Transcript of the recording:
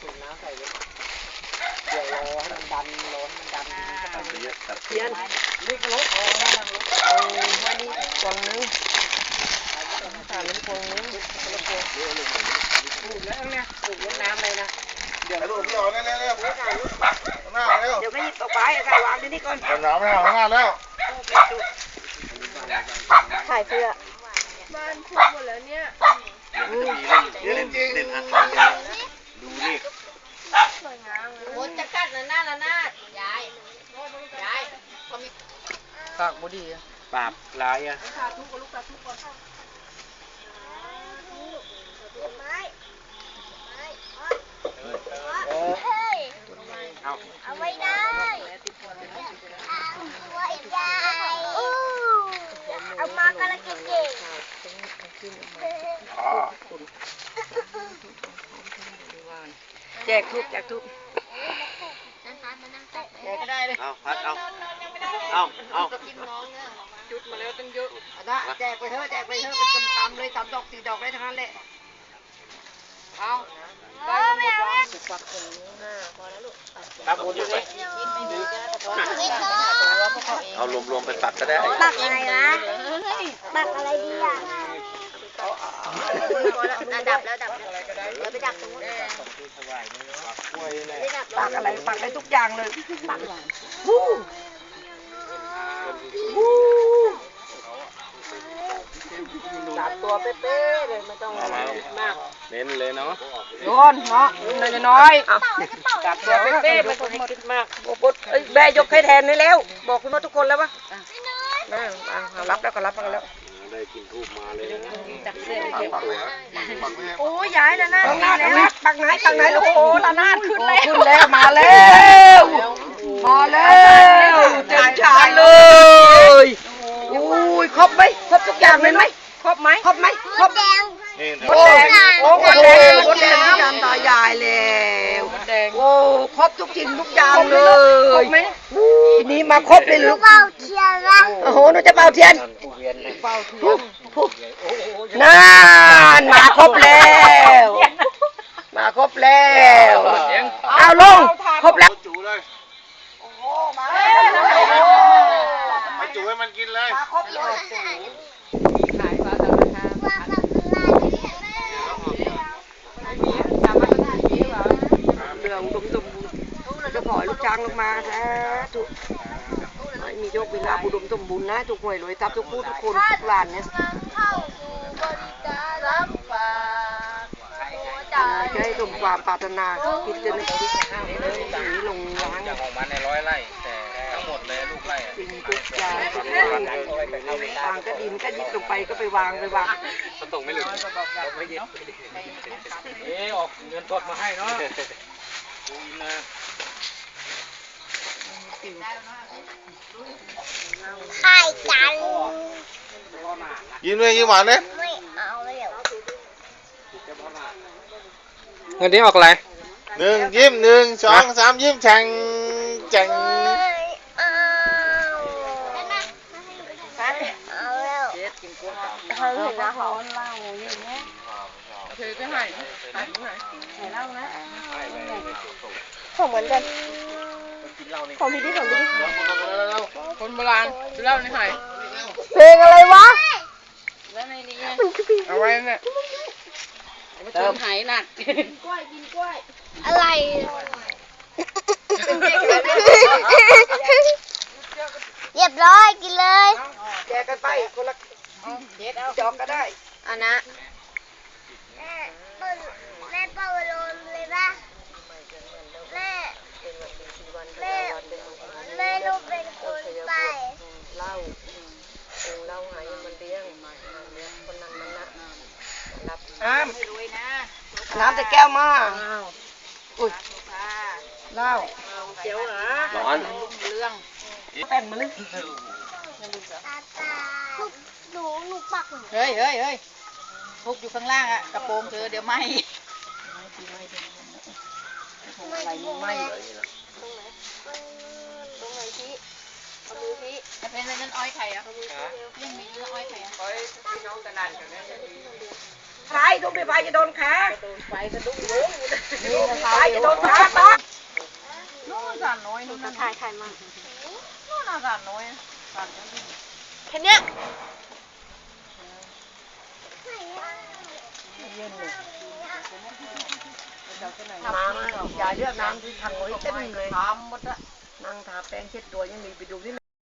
ถุงน้ำใส่เลยเดี๋ยวรอให้มันดันร้อนมันดันเข้าไปเยอะเทียนนี่ก็รถอ๋อนั่งรถเอาไว้นี่กล่องนึงถ่านน้ำพงนึงคนละพวงถูกแล้วเนี่ยถูกรถน้ำเลยนะเดี๋ยวลูกพี่ออกเร็วเร็วเร็วหน้าเร็วเดี๋ยวไม่หยิบตกไปใส่วางที่นี่ก่อนหนาวไม่เอาหน้าแล้วถ่ายเสื้อบ้านถูกหมดแล้วเนี่ยเดี๋ยวจริง เด่นอักษรดูเลข ส วยงามเลยโอ้จะกัดละนาดละนาดยายยายปากบดีปราบลายอะเฮ้ย เอา เอาไว้ได้ตัวใหญ่เอามากระเก่ง แจกทุกแจกทุกแกก็ได้เลย เอาพัดเอาเอาเอากินน้องเนี่ยจุดมาแล้วตั้งเยอะนะแจกไปเถอะแจกไปเถอะเป็นกำกำเลยสามดอกสี่ดอกได้ทั้งนั้นแหละ เอาเออไม่เอาแล้วปักถึงห้าพอแล้วลูกครับผมอยู่ไหนเอารวมๆไปปักก็ได้ ปักอะไรวะปักอะไรดีอะ ดับแล้วดับแล้วเดี๋ยวไปดับตรงนู้นปักอะไรปักได้ทุกอย่างเลยปักสามตัวเป๊ะๆเลยไม่ต้องอะไรมากเน้นเลยเนาะโยนเนาะน้อยน้อยเอาจับตัวเป๊ะๆไม่ต้องให้คิดมากโอ้โหเอ้แม่ยกให้แทนได้แล้ว บอกคุณมาทุกคนแล้วปะแม่ารับแล้วก็รับกันแล้ว ได้กินทูบมาเลยนะจับเสื้อไปเก็บโอ้ยย้ายแล้วนะปักนาดปักนาดปักไหนปักไหนโอ้โหละนาดขึ้นแล้วขึ้นแล้วมาแล้วมาแล้วเต็มจานเลยอุ้ยครบไหมครบทุกอย่างเลยไหมครบไหมครบไหมครบแดงนี่โอ้โอ้หมดแดงหมดแดงทุกอย่างตายายแล้วโอ้ครบทุกสิ่งทุกอย่างเลยครบไหมทีนี้มาครบเลยลูกเบาเทียนละโอ้โหหนูจะเป่าเทียน เป่าเทียนนานมาครบแล้ว มาครบแล้วเอาลงครบแล้วจูเลยไปจูให้มันกินเลยครบเลยว่าปักอะไรเรื่องดุมดุมจะปล่อยลูกช้างลงมาสาธุไม่มีโยกเวลาบุดมสมบูรณ์นะทุกหน่วยรวยทรัพย์ทุกผู้ทุกคนทุกร้านเนี่ยเข้าสู่บริการรับฝากหัวใจจะให้สมความปรารถนาคิดจะนึกคิดสีลงล้างจะออกมาในร้อยไร่แต่ทั้งหมดเลยลูกไร่อะสิ่งทุกอย่างทุกอย่างวางก็ดินก็ยิบลงไปก็ไปวางไปวางมันตรงไม่หลุดไม่ยึดเอ๊ออกเงินสดมาให้เนาะดูนะ ไข่จันยิ้มเลยยิ้มหวานเลยไม่เอาเลยเหรอเงินนี้ออกอะไรหนึ่งยิ้มหนึ่งสองสามยิ้มแฉ่งแฉ่งไม่เอาเอาแล้วเจ็ดกินกุ้งเขาเห็นนะเขาคือก็ให้ให้หน่อยของเหมือนกัน ของพี่ดิของพี่ดิคนโบราณเล่าในไห้เพลงอะไรวะเอาไว้เนี่ยเติมไหหนักอะไรเรียบร้อยกินเลยแจกกันไปคนละจอกก็ได้อันนะแม่เปิดแม่เปิดโลนเลยป่ะแม่ แม่แม่ลูกเป็นคนไปเล่าองเล่าหายมันเลี้ยงเลี้ยงคนนั้นมันละรับน้ำน้ำแต่แก้วมาอุ้ยเล่าเจียวเหรอร้อนแป้นมาเลยตาตาหนูหนูปักหนูเฮ้ยเฮ้ยเฮ้ยพุกอยู่ข้างล่างอะกระโปรงเธอเดี๋ยวไหมไม่ไม่ ตรงไหนพี่เอามือพี่จะเป็นอะไรนั่นอ้อยไข่อะยังมีนั่นอ้อยไข่อะคอยพี่น้องกันนั่นกันเนี่ยไฟทุบด้วยไฟจะโดนขาโดนไฟจะดุ้งเยอะไฟจะโดนขาตาถ่ายถ่ายมาแค่เนี้ย มามาอย่าเลือกน้ำที่ทางโน้นเต็มเลยทำหมดอะนั่งทาแป้งเช็ดตัวยังมีไปดูที่